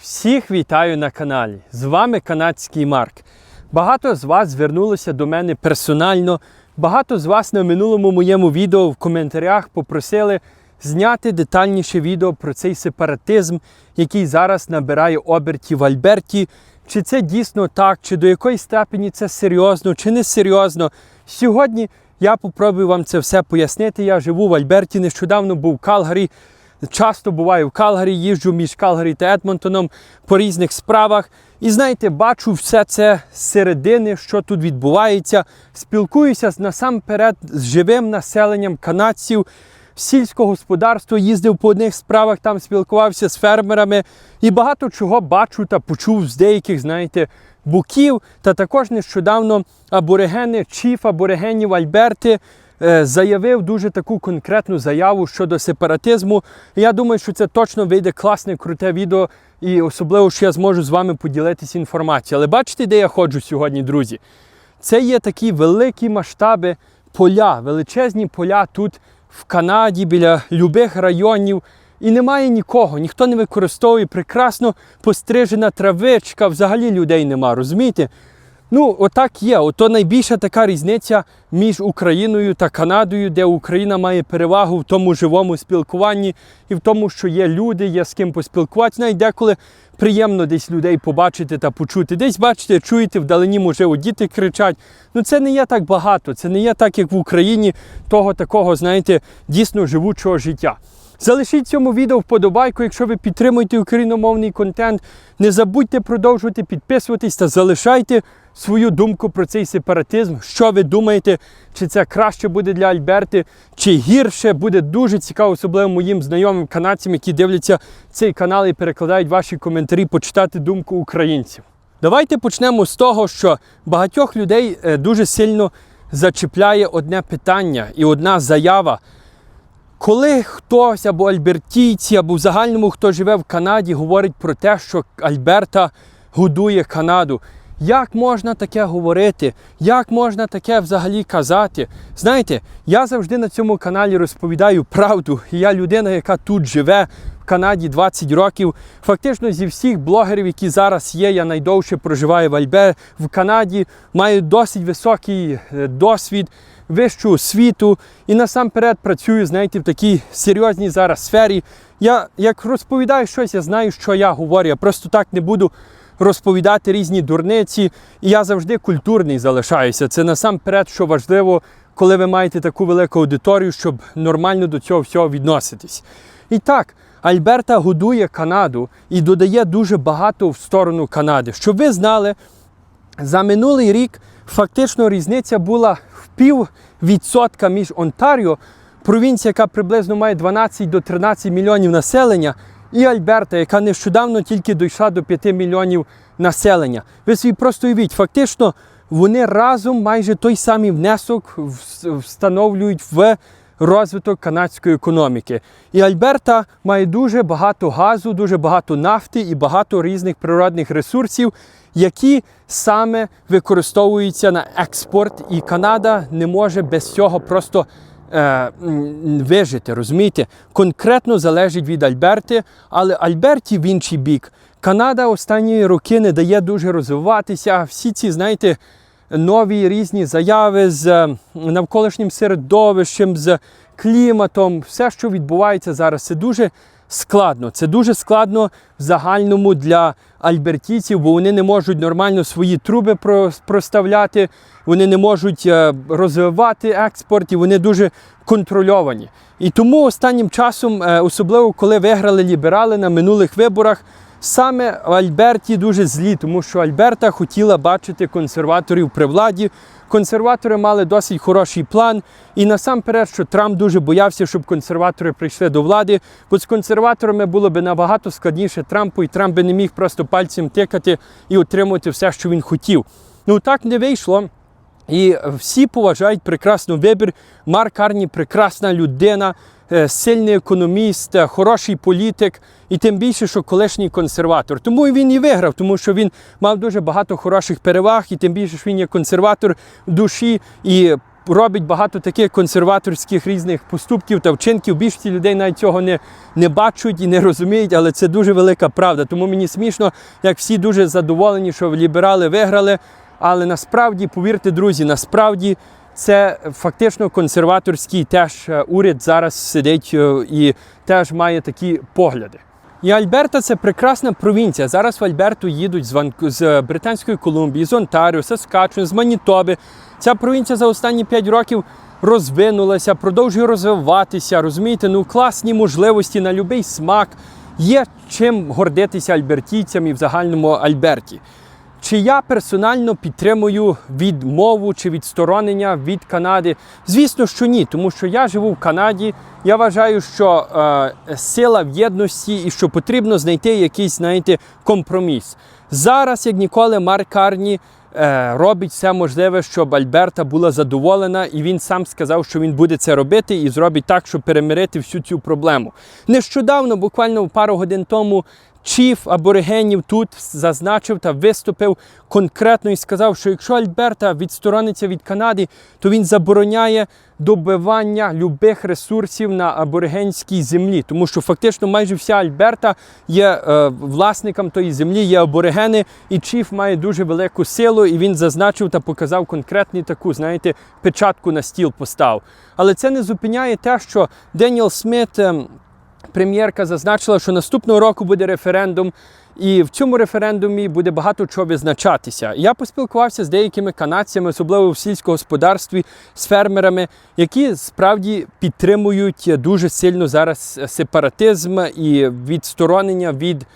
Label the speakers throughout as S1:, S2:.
S1: Всіх вітаю на каналі. З вами канадський Марк. Багато з вас звернулося до мене персонально. Багато з вас на минулому моєму відео в коментарях попросили зняти детальніше відео про цей сепаратизм, який зараз набирає оберті в Альберті. Чи це дійсно так, чи до якої степені це серйозно, чи не серйозно. Сьогодні я попробую вам це все пояснити. Я живу в Альберті, нещодавно був в Калгарі. Часто буваю в Калгарі, їжджу між Калгарі та Едмонтоном по різних справах. І знаєте, бачу все це з середини, що тут відбувається. Спілкуюся насамперед з живим населенням канадців. Сільського господарства їздив по одних справах, там спілкувався з фермерами і багато чого бачу та почув з деяких, знаєте, боків. Та також нещодавно аборигени, чіф аборигенів Альберти заявив дуже таку конкретну заяву щодо сепаратизму. Я думаю, що це точно вийде класне, круте відео, і особливо, що я зможу з вами поділитися інформацією. Але бачите, де я ходжу сьогодні, друзі? Це є такі великі масштаби поля, величезні поля тут в Канаді, біля любих районів. І немає нікого, ніхто не використовує прекрасно пострижена травичка, взагалі людей нема, розумієте? Ну, отак є. Ото найбільша така різниця між Україною та Канадою, де Україна має перевагу в тому живому спілкуванні і в тому, що є люди, є з ким поспілкуватися. Навіть деколи приємно десь людей побачити та почути. Десь бачите, чуєте, вдалині, можливо, діти кричать. Ну це не є так багато, це не є так, як в Україні, того такого, знаєте, дійсно живучого життя. Залишіть цьому відео вподобайку, якщо ви підтримуєте україномовний контент. Не забудьте продовжувати підписуватись та залишайте свою думку про цей сепаратизм. Що ви думаєте, чи це краще буде для Альберти, чи гірше буде дуже цікаво, особливо моїм знайомим канадцям, які дивляться цей канал і перекладають ваші коментарі, почитати думку українців. Давайте почнемо з того, що багатьох людей е, дуже сильно зачіпляє одне питання і одна заява. Коли хтось або альбертійці, або в загальному хто живе в Канаді, говорить про те, що Альберта годує Канаду. Як можна таке говорити? Як можна таке взагалі казати? Знаєте, я завжди на цьому каналі розповідаю правду. Я людина, яка тут живе в Канаді 20 років. Фактично зі всіх блогерів, які зараз є, я найдовше проживаю в Альбе в Канаді, маю досить високий е, досвід вищу освіту і насамперед працюю, знаєте, в такій серйозній зараз сфері. Я як розповідаю щось, я знаю, що я говорю. Я просто так не буду розповідати різні дурниці. І я завжди культурний залишаюся. Це насамперед, що важливо, коли ви маєте таку велику аудиторію, щоб нормально до цього всього відноситись. І так. Альберта годує Канаду і додає дуже багато в сторону Канади. Щоб ви знали, за минулий рік фактично різниця була в пів відсотка між Онтаріо, провінція, яка приблизно має 12 до 13 мільйонів населення, і Альберта, яка нещодавно тільки дійшла до 5 мільйонів населення. Ви собі просто уявіть, фактично вони разом майже той самий внесок встановлюють в розвиток канадської економіки. І Альберта має дуже багато газу, дуже багато нафти і багато різних природних ресурсів, які саме використовуються на експорт. І Канада не може без цього просто е, вижити. Розумієте? Конкретно залежить від Альберти, але Альберті в інший бік. Канада останні роки не дає дуже розвиватися. Всі ці, знаєте, нові різні заяви з е, навколишнім середовищем, з кліматом, все, що відбувається зараз, це дуже складно. Це дуже складно в загальному для альбертійців, бо вони не можуть нормально свої труби проставляти, вони не можуть е, розвивати експорт і вони дуже контрольовані. І тому останнім часом, е, особливо коли виграли ліберали на минулих виборах, Саме в Альберті дуже злі, тому що Альберта хотіла бачити консерваторів при владі. Консерватори мали досить хороший план. І насамперед, що Трамп дуже боявся, щоб консерватори прийшли до влади. Бо з консерваторами було б набагато складніше Трампу, і Трамп би не міг просто пальцем тикати і отримувати все, що він хотів. Ну так не вийшло. І всі поважають прекрасний вибір. Марк Карні прекрасна людина, е, сильний економіст, е, хороший політик, і тим більше, що колишній консерватор. Тому він і виграв, тому що він мав дуже багато хороших переваг, і тим більше, що він є консерватор душі і робить багато таких консерваторських різних поступків та вчинків. Більшість людей навіть цього не, не бачать і не розуміють, але це дуже велика правда. Тому мені смішно, як всі дуже задоволені, що ліберали виграли. Але насправді, повірте, друзі, насправді це фактично консерваторський теж е, уряд зараз сидить е, і теж має такі погляди. І Альберта це прекрасна провінція. Зараз в Альберту їдуть з, з Британської Колумбії, з Онтаріо, Саскачун, з Манітоби. Ця провінція за останні 5 років розвинулася, продовжує розвиватися. Розумієте, ну класні можливості на будь-який смак. Є чим гордитися альбертійцям і в загальному Альберті. Чи я персонально підтримую відмову чи відсторонення від Канади? Звісно, що ні, тому що я живу в Канаді. Я вважаю, що е, сила в єдності і що потрібно знайти якийсь, знаєте, компроміс. Зараз, як ніколи, Марк Карні е, робить все можливе, щоб Альберта була задоволена, і він сам сказав, що він буде це робити і зробить так, щоб перемирити всю цю проблему. Нещодавно, буквально пару годин тому, Чіф аборигенів тут зазначив та виступив конкретно і сказав, що якщо Альберта відсторониться від Канади, то він забороняє добивання любих ресурсів на аборигенській землі, тому що фактично майже вся Альберта є е, власником тої землі, є аборигени, і Чіф має дуже велику силу, і він зазначив та показав конкретну таку, знаєте, печатку на стіл постав. Але це не зупиняє те, що Деніел Сміт. ем, Прем'єрка зазначила, що наступного року буде референдум, і в цьому референдумі буде багато чого визначатися. Я поспілкувався з деякими канадцями, особливо в сільському господарстві, з фермерами, які справді підтримують дуже сильно зараз сепаратизм і відсторонення від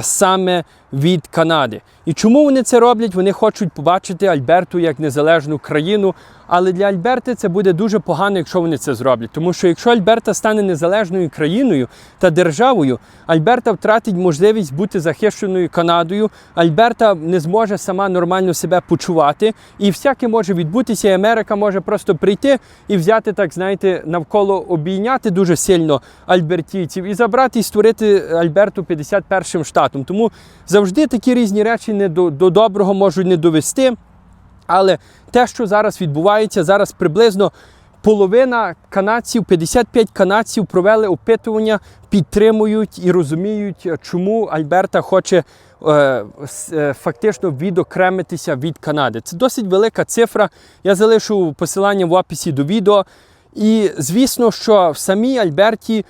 S1: саме від Канади. І чому вони це роблять? Вони хочуть побачити Альберту як незалежну країну. Але для Альберти це буде дуже погано, якщо вони це зроблять. Тому що якщо Альберта стане незалежною країною та державою, Альберта втратить можливість бути захищеною Канадою. Альберта не зможе сама нормально себе почувати, і всяке може відбутися. і Америка може просто прийти і взяти, так знаєте, навколо обійняти дуже сильно альбертійців і забрати і створити Альберту 51 штатом. Тому завжди такі різні речі не до, до доброго можуть не довести. Але те, що зараз відбувається, зараз приблизно половина канадців, 55 канадців провели опитування, підтримують і розуміють, чому Альберта хоче е, е, фактично відокремитися від Канади. Це досить велика цифра. Я залишу посилання в описі до відео. І звісно, що в самій Альберті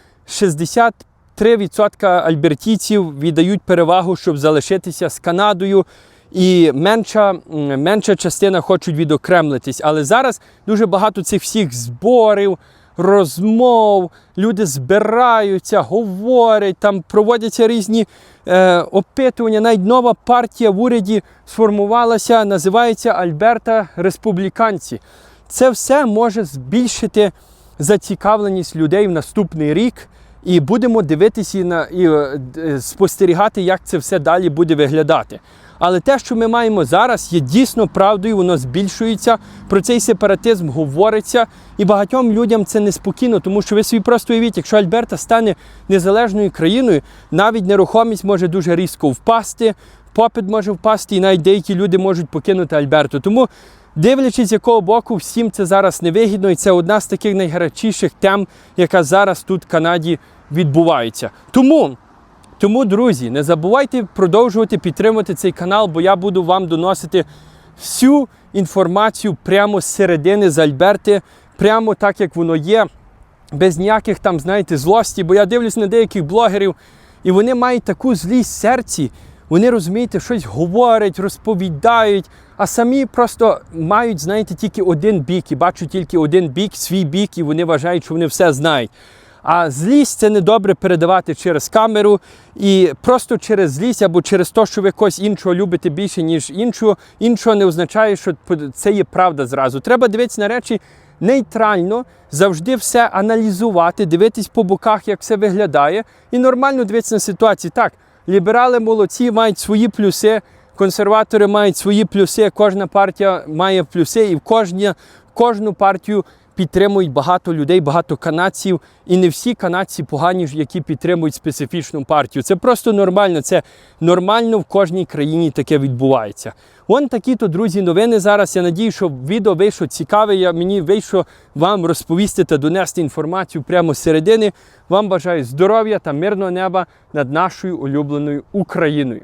S1: 63% альбертійців віддають перевагу, щоб залишитися з Канадою. І менша, менша частина хочуть відокремлитись. Але зараз дуже багато цих всіх зборів, розмов, люди збираються, говорять, там проводяться різні е, опитування. Навіть нова партія в уряді сформувалася, називається Альберта Республіканці. Це все може збільшити зацікавленість людей в наступний рік. І будемо дивитися на і е, спостерігати, як це все далі буде виглядати. Але те, що ми маємо зараз, є дійсно правдою, воно збільшується. Про цей сепаратизм говориться, і багатьом людям це неспокійно, тому що ви собі просто уявіть, якщо Альберта стане незалежною країною, навіть нерухомість може дуже різко впасти, попит може впасти, і навіть деякі люди можуть покинути Альберту. Тому Дивлячись, з якого боку всім це зараз невигідно, і це одна з таких найгарячіших тем, яка зараз тут в Канаді відбувається. Тому, тому, друзі, не забувайте продовжувати підтримувати цей канал, бо я буду вам доносити всю інформацію прямо з середини з Альберти, прямо так, як воно є, без ніяких там, знаєте, злості. Бо я дивлюсь на деяких блогерів, і вони мають таку злість серці. Вони розумієте, щось говорять, розповідають, а самі просто мають, знаєте, тільки один бік і бачать тільки один бік, свій бік, і вони вважають, що вони все знають. А злість це недобре передавати через камеру і просто через злість або через те, що ви когось іншого любите більше, ніж іншого, іншого не означає, що це є правда зразу. Треба дивитися на речі нейтрально, завжди все аналізувати, дивитись по боках, як все виглядає, і нормально дивитися на ситуацію. Так, ліберали молодці мають свої плюси, консерватори мають свої плюси, кожна партія має плюси, і в кожні, кожну партію підтримують багато людей, багато канадців, і не всі канадці погані, які підтримують специфічну партію. Це просто нормально. Це нормально в кожній країні таке відбувається. Вон такі то, друзі, новини зараз. Я надію, що відео вийшло цікаве. Я мені вийшло вам розповісти та донести інформацію прямо з середини. Вам бажаю здоров'я та мирного неба над нашою улюбленою Україною.